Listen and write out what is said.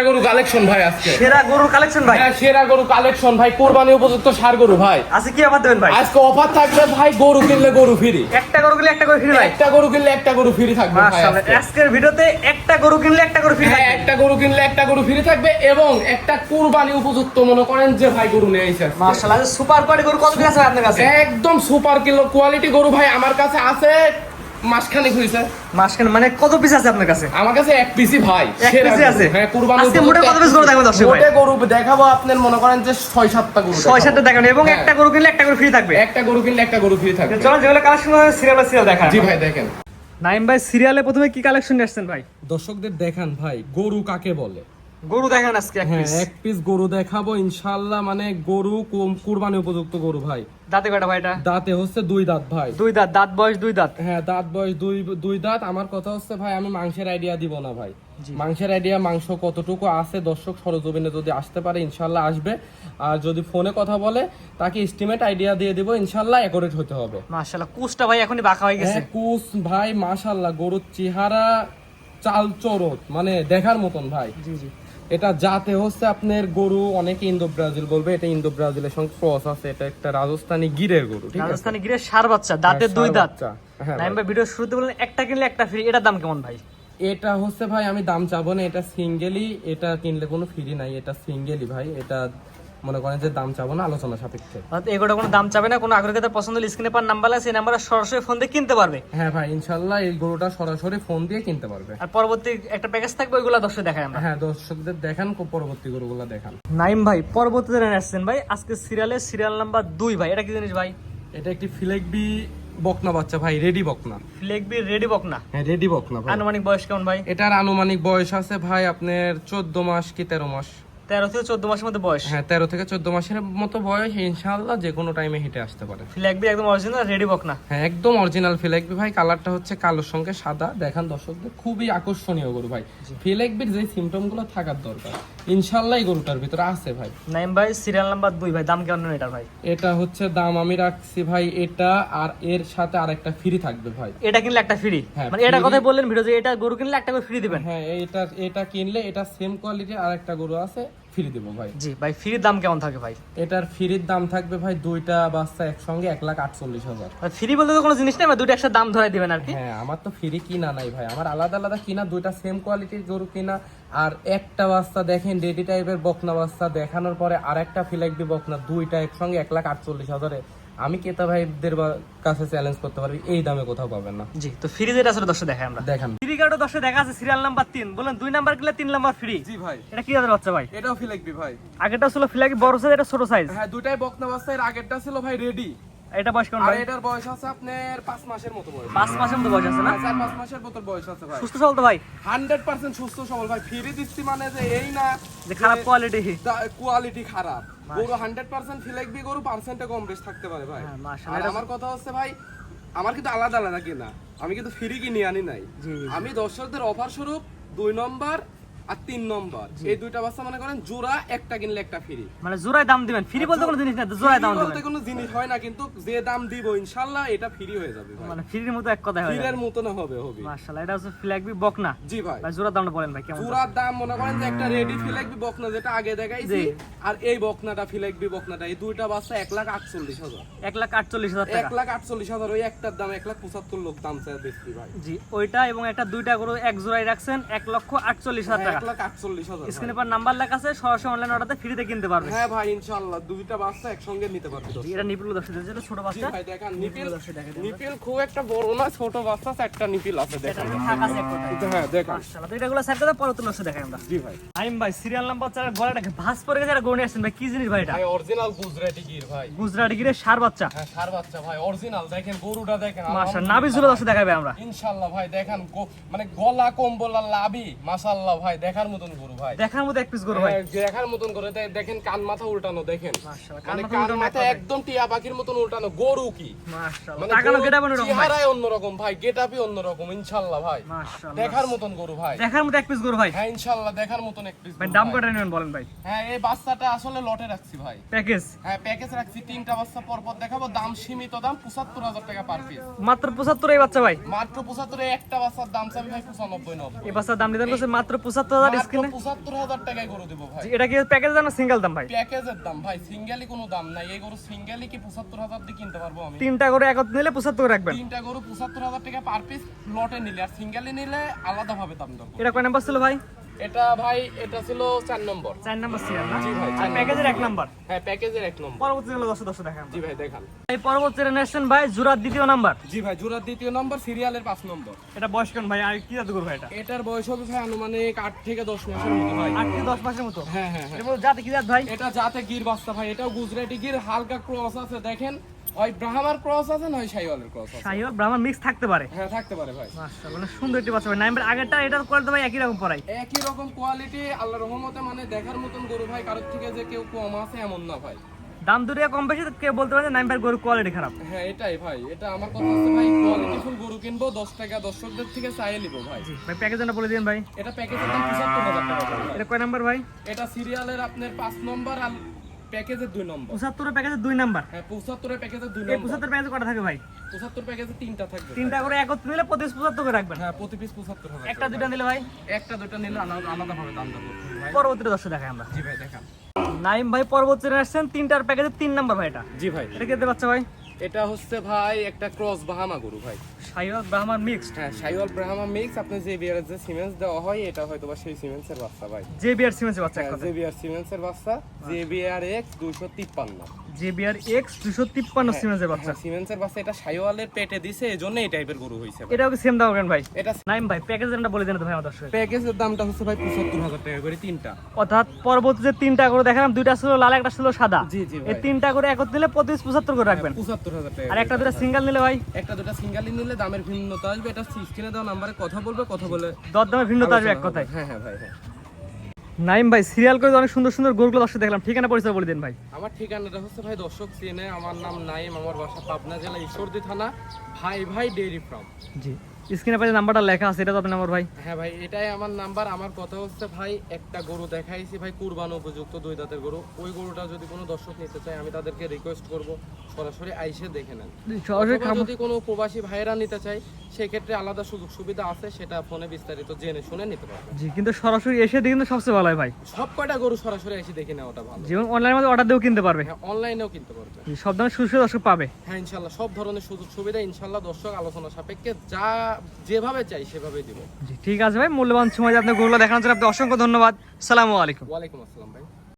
গরু কালেকশন ভাই আজকে। সেরা গরুর কালেকশন ভাই। হ্যাঁ সেরা গরু কালেকশন ভাই। কোরবানি উপযুক্ত সার গরু ভাই। আজকে কি অফার দেবেন ভাই? আজকে অফার থাকবে ভাই গরু কিনলে গরু ফ্রি একটা গরু কিনলে একটা গরু ফ্রি ভাই। একটা গরু কিনলে একটা গরু ফ্রি থাকবে ভাই আজকের ভিডিওতে একটা গরু কিনলে একটা গরু ফ্রি হ্যাঁ একটা গরু কিনলে একটা গরু ফ্রি থাকবে এবং একটা কুরবানি উপযুক্ত মনে করেন যে ভাই গরু নিয়ে এসেছে মাশাআল্লাহ সুপার কোয়ালিটি গরু কত আছে আপনার কাছে? একদম সুপার কিলো কোয়ালিটি গরু ভাই আমার কাছে আছে মাসখানেক হয়েছে। মাসখান মানে কত পিস আছে আপনার কাছে? আমার কাছে এক পিসি ভাই এক পিসই আছে? হ্যাঁ কুরবানি আজকে মোটে কত piece গরু দেখাবেন দর্শক ভাই? মোটে গরু দেখাবো আপনার মনে করেন যে ছয় সাতটা গরু ছয় দেখাবো। সাতটা দেখানো এবং হ্যাঁ। একটা গরু কিনলে একটা গরু ফ্রি থাকবে। একটা গরু কিনলে একটা গরু ফ্রি থাকবে। চলো যেগুলো কালেকশন সিরিয়াল সিরিয়াল দেখা জি ভাই দেখেন। নাইম ভাই সিরিয়ালে প্রথমে কি কালেকশন নিয়ে আসছেন ভাই? দর্শকদের দেখান ভাই গরু কাকে বলে? গরু দেখান আজকে এক হ্যাঁ পিস এক পিস গরু দেখাবো ইনশাল্লাহ মানে গরু কুরবানি উপযুক্ত গরু ভাই। দাঁতে কয়টা ভাই এটা? দাঁতে হচ্ছে দুই দাঁত ভাই। দুই দাঁত দাঁত বয়স দুই দাঁত? হ্যাঁ দাঁত বয়স দুই দুই দাঁত। আমার কথা হচ্ছে ভাই আমি মাংসের আইডিয়া দিব না ভাই। মাংসের আইডিয়া মাংস কতটুকু আছে দর্শক সরজমিনে যদি আসতে পারে ইনশাল্লাহ আসবে। আর যদি ফোনে কথা বলে তাকে এস্টিমেট আইডিয়া দিয়ে দিব ইনশাল্লাহ অ্যাকোরেট হতে হবে। মাশাআল্লাহ কুচটা ভাই এখনই বাঁকা হয়ে গেছে। হ্যাঁ, কুস ভাই মাশাল্লাহ গরুর চেহারা চাল চরত মানে দেখার মতন ভাই। জি জি। এটা যাতে হচ্ছে আপনার গরু অনেকে ইন্দো ব্রাজিল বলবে এটা ইন্দো ব্রাজিলের সঙ্গে ক্রস আছে এটা একটা রাজস্থানী গিরের গরু ঠিক আছে? রাজস্থানি গিরে সার বাচ্চা দাঁতের হ্যাঁ, দুই দাঁত। হ্যাঁ নাইম ভাই। ভাই ভিডিও শুরুতে বললেন একটা কিনলে একটা ফ্রি এটার দাম কেমন ভাই? এটা হচ্ছে ভাই আমি দাম চাবো না এটা সিঙ্গেলই এটা কিনলে কোনো ফ্রি নাই এটা সিঙ্গেলই ভাই এটা মনে করেন যে দাম চাবো না আলোচনা সাপেক্ষে। এগুলো কোনো দাম চাবে না কোনো আগ্রহীদের পছন্দ হলে স্ক্রিনে পার নাম্বার আছে এই নাম্বারে সরাসরি ফোন দিয়ে কিনতে পারবে। হ্যাঁ ভাই ইনশাল্লাহ এই গরুটা সরাসরি ফোন দিয়ে কিনতে পারবে। আর পরবর্তী একটা প্যাকেজ থাকবে ওইগুলো দর্শক দেখায় আমরা। হ্যাঁ দর্শকদের দেখান পরবর্তী গরুগুলো দেখান। নাইম ভাই পরবর্তীতে আসছেন ভাই। আজকে সিরিয়ালের সিরিয়াল নাম্বার দুই ভাই। এটা কি জিনিস ভাই? এটা একটি ফিলেকবি বকনা বাচ্চা ভাই রেডি বকনা। ফ্লেগবি রেডি বক না হ্যাঁ রেডি বকনা ভাই। আনুমানিক বয়স কেমন ভাই? এটার আনুমানিক বয়স আছে ভাই আপনার চোদ্দ মাস কি তেরো মাস। তেরো থেকে চোদ্দ মাসের মধ্যে বয়স। হ্যাঁ তেরো থেকে চোদ্দ মাসের মতো বয়স ইনশাল্লাহ যে কোনো টাইমে হেঁটে আসতে পারে। ফ্লেগবি একদম অরিজিনাল রেডি বক না হ্যাঁ একদম অরিজিনাল ফিলেকবি ভাই। কালারটা হচ্ছে কালোর সঙ্গে সাদা। দেখান দর্শকদের খুবই আকর্ষণীয় গরু ভাই। ফিলেকবির যে সিমটমগুলো থাকার দরকার। ইনশাল্লাহ এই গরুটার ভিতরে আছে ভাই। নাইম ভাই সিরিয়াল নাম্বার দুই ভাই দাম কেমন এটার ভাই? এটা হচ্ছে দাম আমি রাখছি ভাই এটা আর এর সাথে আরেকটা ফ্রি থাকবে ভাই। এটা কিনলে একটা ফ্রি হ্যাঁ, মানে এটা কথাই বললেন ভিডিও যে এটা গরু কিনলে একটা করে ফ্রি দিবেন। হ্যাঁ এটা এটা কিনলে এটা সেম কোয়ালিটির আরেকটা গরু আছে। ফ্রি দেবো ভাই। জি ভাই ফ্রির দাম কেমন থাকে ভাই? এটার ফ্রির দাম থাকবে ভাই দুইটা বাচ্চা একসঙ্গে এক লাখ আটচল্লিশ হাজার। ফ্রি বলতে তো কোনো জিনিস নেই ভাই দুটো একসাথে দাম ধরে দিবেন আর কি? হ্যাঁ আমার তো ফ্রি কিনা নাই ভাই। আমার আলাদা আলাদা কিনা দুইটা সেম কোয়ালিটির গরু কিনা। আর একটা বাচ্চা দেখেন রেডি টাইপের বকনা বাচ্চা দেখানোর পরে আর একটা ফিলাইকবি বকনা দুইটা একসঙ্গে এক লাখ আটচল্লিশ হাজারে। আমি কেতা ভাইদের কাছে চ্যালেঞ্জ করতে পারবি এই দামে কোথাও পাবেন না। জি তো ফ্রি যেটা আসলে দর্শক দেখাই আমরা। দেখেন। ফ্রি কার্ডও দর্শক দেখা আছে সিরিয়াল নাম্বার তিন। বলেন দুই নাম্বার গেলে তিন নাম্বার ফ্রি জি ভাই। এটা কি জাতের বাচ্চা ভাই? এটাও ফিলাকবি ভাই। আগেরটা ছিল ফিলাকি বড় সাইজ এটা ছোট সাইজ হ্যাঁ দুটাই বকনা বাচ্চা এর আগেরটা ছিল ভাই রেডি এটা বয়স কেমন ভাই? এটার বয়স আছে আপনার পাঁচ মাসের মতো বয়স। পাঁচ মাসের মতো বয়স আছে না? হ্যাঁ, চার পাঁচ মাসের মতো বয়স আছে ভাই। সুস্থ চলতো ভাই? হান্ড্রেড পার্সেন্ট সুস্থ সবল ভাই। ফিরে দিচ্ছি মানে যে এই না যে খারাপ কোয়ালিটি কোয়ালিটি খারাপ। গরু হান্ড্রেড পার্সেন্ট ফিলাইকবি গরু পার্সেন্টে কম বেশ থাকতে পারে ভাই। হ্যাঁ, আর মাশাআল্লাহ। আমার কথা হচ্ছে ভাই আমার কিন্তু আলাদা আলাদা কিনা। আমি কিন্তু ফ্রি কিনে আনি নাই। আমি দর্শকদের অফার স্বরূপ দুই নম্বর আর তিন নম্বর। এই দুইটা বাচ্চা মনে করেন জোড়া একটা কিনলে একটা ফ্রি মানে জোড়ায় দাম দিবেন। ফ্রি বলতে কোনো জিনিস না জোড়ায় দাম বলতে দিবেন। কোনো জিনিস হয় না কিন্তু যে দাম দিব ইনশাল্লাহ এটা ফ্রি হয়ে যাবে মানে ফ্রির মতো এক কথা হয়ে ফ্রির মতো না হবে হবে। মাশাআল্লাহ এটা হচ্ছে ফ্ল্যাগবি বক না জি ভাই। ভাই জোড়ার দামটা বলেন ভাই কেমন জোড়ার দাম মনে করেন যে একটা রেডি ফিলাকবি বকনা যেটা আগে দেখাইছি। আর এই বকনাটা ফিলাকবি বকনাটা এই দুইটা বাচ্চা এক লাখ আটচল্লিশ হাজার। এক লাখ আটচল্লিশ হাজার এক টাকা লাখ আটচল্লিশ হাজার ওই একটার দাম এক লাখ পঁচাত্তর লোক দাম চায় বেশি ভাই। জি ওইটা এবং একটা দুইটা গরু এক জোড়ায় রাখছেন এক লক্ষ আটচল্লিশ হাজার এক টাকা। স্ক্রিনে পর নাম্বার লেখা আছে সরাসরি অনলাইন অর্ডারতে ফ্রিতে কিনতে পারবে। হ্যাঁ ভাই ইনশাল্লাহ দুইটা বাচ্চা একসঙ্গে নিতে পারবে। এটা নিপুল দর্শক যেটা ছোট বাচ্চা। ভাই দেখান নিপিল নিপিল খুব একটা বড় না ছোট বাচ্চা নিপিল আছে দেখান। হ্যাঁ দেখান। মাশাআল্লাহ, তো এটাগুলো স্যার কথা পরে তুলে দেখাই আমরা। জি ভাই। আইম ভাই সিরিয়াল নাম্বার চার গলাটাকে পরে গেছে এটা ভাই কি জিনিস ভাই এটা? ভাই অরিজিনাল গুজরাটি গির ভাই। গুজরাটি গিরে সার বাচ্চা। হ্যাঁ সার বাচ্চা ভাই অরিজিনাল দেখেন গরুটা দেখেন মাশাআল্লাহ নাভি ঝুলে দর্শক দেখাবে আমরা। ইনশাল্লাহ ভাই দেখেন মানে গলা কম্বল আর লাভি মাশাল্লাহ ভাই দেখার মতন গরু ভাই। দেখার মতো এক পিস গরু ভাই। হ্যাঁ, দেখার মতন দে- দেখেন কান মাথা উল্টানো দেখেন। মাশাআল্লাহ, মানে কান মাথা একদম টিয়া পাখির মতন উল্টানো। গরু কি? মাশাআল্লাহ মানে রকম চেহারাই অন্যরকম ভাই গেটআপই অন্যরকম ইনশাল্লাহ ভাই। মাশাআল্লাহ। দেখার মতন গরু ভাই। দেখার মতো এক পিস গরু ভাই। হ্যাঁ ইনশাল্লাহ দেখার মতন এক piece ভাই দাম কত নেবেন বলেন ভাই? হ্যাঁ এই বাচ্চাটা আসলে লটে রাখছি ভাই। প্যাকেজ? হ্যাঁ প্যাকেজ রাখছি। তিনটা বাচ্চা পর পর দেখাবো। দাম সীমিত দাম পঁচাত্তর হাজার টাকা পার পিস মাত্র পঁচাত্তর এই বাচ্চা ভাই? মাত্র পঁচাত্তরে একটা বাচ্চার দাম চাবি ভাই পঁচানব্বই নব্বই। এই বাচ্চার দাম করছে মাত্র পঁচাত্তর পঁচাত্তর হাজার স্ক্রিনে পঁচাত্তর হাজার টাকায় গরু দেবো ভাই। এটা কি প্যাকেজ দাম না সিঙ্গেল দাম ভাই? প্যাকেজের দাম ভাই সিঙ্গেলই কোনো দাম নাই। এই গরু সিঙ্গেলই কি পঁচাত্তর হাজার দিয়ে কিনতে পারব আমি? তিনটা গরু একত্রে নিলে পঁচাত্তর রাখবেন। তিনটা গরু পঁচাত্তর হাজার টাকা পার পিস লটে নিলে আর সিঙ্গেলই নিলে আলাদা ভাবে দাম দর এটা কয় নাম্বার ছিল ভাই? এটা ভাই এটা ছিল চার নম্বর। চার নাম্বার সিরিয়াল না? জি ভাই, আর প্যাকেজের এক নাম্বার? হ্যাঁ প্যাকেজের এক নম্বর। পরবর্তী হলো দশ দশ দেখান। জি ভাই দেখান। এই পরবর্তী নেশন ভাই জুরার দ্বিতীয় নাম্বার। জি ভাই জোড়ার দ্বিতীয় নম্বর সিরিয়ালের পাঁচ নম্বর। এটা বয়স কেন ভাই? আর কি জাদু করব এটা? এটার বয়স হবে ভাই আনুমানিক আট থেকে দশ মাসের মতো ভাই। আট থেকে দশ মাসের মতো? হ্যাঁ হ্যাঁ হ্যাঁ। জাতে কি জাত ভাই? এটা যাতে গির বাচ্চা ভাই এটাও গুজরাটি গির হালকা ক্রস আছে দেখেন। ওই ব্রাহ্মার ক্রস আছে না ওই শাইওয়ালের ক্রস আছে? সাইওয়াল ব্রাহ্মণ মিক্স থাকতে পারে। হ্যাঁ থাকতে পারে ভাই। মাশাআল্লাহ মানে সুন্দর একটি বাচ্চা। ভাই নাম্বার আগেরটা এটার কোয়ালিটি ভাই একই রকম পড়াই একই রকম কোয়ালিটি আল্লাহ রহমতে মানে দেখার মতন গরু ভাই কারোর থেকে যে কেউ কম আছে এমন না ভাই। দাম দুরিয়া কম বেশি কেউ বলতে পারে নাম্বার গরুর কোয়ালিটি খারাপ। হ্যাঁ এটাই ভাই এটা আমার কথা হচ্ছে ভাই কোয়ালিটি ফুল গরু কিনবো দশ টাকা দর্শকদের থেকে চাইয়ে নিবো ভাই। জি ভাই প্যাকেজটা বলে দিন ভাই। এটা প্যাকেজের দাম পঁচাত্তর হাজার টাকা এটা কয় নাম্বার ভাই? এটা সিরিয়ালের আপনার পাঁচ নম্বর আর প্যাকেজের দুই নম্বর। পঁচাত্তরের প্যাকেজের দুই নাম্বার। হ্যাঁ পঁচাত্তরের প্যাকেজের দুই নম্বর। পঁচাত্তর প্যাকেজে কটা থাকে ভাই? পঁচাত্তর প্যাকেজে তিনটা থাকবে তিনটা করে একত্র নিলে প্রতি পঁচাত্তর করে রাখবেন। হ্যাঁ প্রতি পিস পঁচাত্তর হবে। একটা দুটো নিলে ভাই? একটা দুটো নিলে আলাদা আলাদা দাম দেবো। করতে হবে ভাই। পরবর্তী দর্শক দেখাই আমরা। জি ভাই দেখান। নাইম ভাই পরবর্তী আসছেন তিনটার প্যাকেজের তিন নাম্বার ভাই এটা। জি ভাই। এটা খেতে বাচ্চা ভাই? এটা হচ্ছে ভাই একটা ক্রস বাহামা গরু ভাই। সাইওয়াল ব্রাহ্মণ মিক্সড হ্যাঁ সাইওয়াল ব্রাহ্মা মিক্স আপনি যে বিয়ারের যে সিমেন্স দেওয়া হয় এটা হয়তো বা সেই সিমেন্সের বাচ্চা ভাই। যে বিয়ার সিমেন্সের বাচ্চা এক কথা যে বিয়ার সিমেন্সের বাচ্চা যে বিয়ার এক্স দুইশো তিপ্পান্ন। জে বিআর এক্স দুশো তিপ্পান্ন সিমেন্সের বাচ্চা। হ্যাঁ সিমেন্সের বাচ্চা। এটা সাইওয়ালের পেটে দিছে এই জন্য এই টাইপের গরু হয়েছে এটাও কি সেম দাম কেন ভাই? এটা নাইম ভাই প্যাকেজ দামটা বলে দেন ভাই আমার দর্শক। প্যাকেজের দামটা হচ্ছে ভাই পঁচাত্তর হাজার টাকা করে তিনটা। অর্থাৎ পরবর্তী যে তিনটা করে দেখালাম দুইটা ছিল লাল একটা ছিল সাদা। জি জি এই তিনটা করে একত্র নিলে পঁচিশ পঁচাত্তর করে রাখবেন। পঁচাত্তর হাজার টাকা আর একটা দুটা সিঙ্গেল নিলে ভাই? একটা দুটা সিঙ্গালি নিলে দামের ভিন্নতা আসবে এটা স্ক্রিনে দেওয়া নাম্বারে কথা বলবে কথা বলে দর দামে ভিন্নতা আসবে এক কথায়। হ্যাঁ হ্যাঁ ভাই হ্যাঁ। নাইম ভাই সিরিয়াল করে অনেক সুন্দর সুন্দর গরুগুলো দর্শক দেখলাম। ঠিকানা পরিচয় বলে দিন ভাই। আমার ঠিকানাটা হচ্ছে ভাই দর্শক চেনে। আমার নাম নাইম আমার বাসা পাবনা জেলা ঈশ্বরদী থানা ভাই ভাই ডেইরি ফার্ম জি। স্ক্রিনে পাশে নাম্বারটা লেখা আছে এটা তো আপনার নাম্বার ভাই। হ্যাঁ ভাই এটাই আমার নাম্বার। আমার কথা হচ্ছে ভাই একটা গরু দেখাইছি ভাই কুরবান উপযুক্ত দুই দাঁতের গরু। ওই গরুটা যদি কোনো দর্শক নিতে চায় আমি তাদেরকে রিকোয়েস্ট করব সরাসরি আইসে দেখে নেন। সরাসরি যদি কোনো প্রবাসী ভাইরা নিতে চায় সেক্ষেত্রে আলাদা সুযোগ সুবিধা আছে সেটা ফোনে বিস্তারিত জেনে শুনে নিতে পারবে। জি কিন্তু সরাসরি এসে দিয়ে কিন্তু সবচেয়ে ভালো হয় ভাই। সব কয়টা গরু সরাসরি এসে দেখে নেওয়াটা ভালো। যেমন অনলাইনের মধ্যে অর্ডার দিয়েও কিনতে পারবে। হ্যাঁ অনলাইনেও কিনতে পারবে। সব ধরনের সুস্থ দর্শক পাবে। হ্যাঁ ইনশাল্লাহ সব ধরনের সুযোগ সুবিধা ইনশাল্লাহ দর্শক আলোচনা সাপেক্ষে যা যেভাবে চাই সেভাবে দিব। ঠিক আছে ভাই মূল্যবান সময় আপনি গরুগুলো দেখানোর জন্য আপনি অসংখ্য ধন্যবাদ। সালামু আলাইকুম। ওয়ালাইকুম আসসালাম ভাই।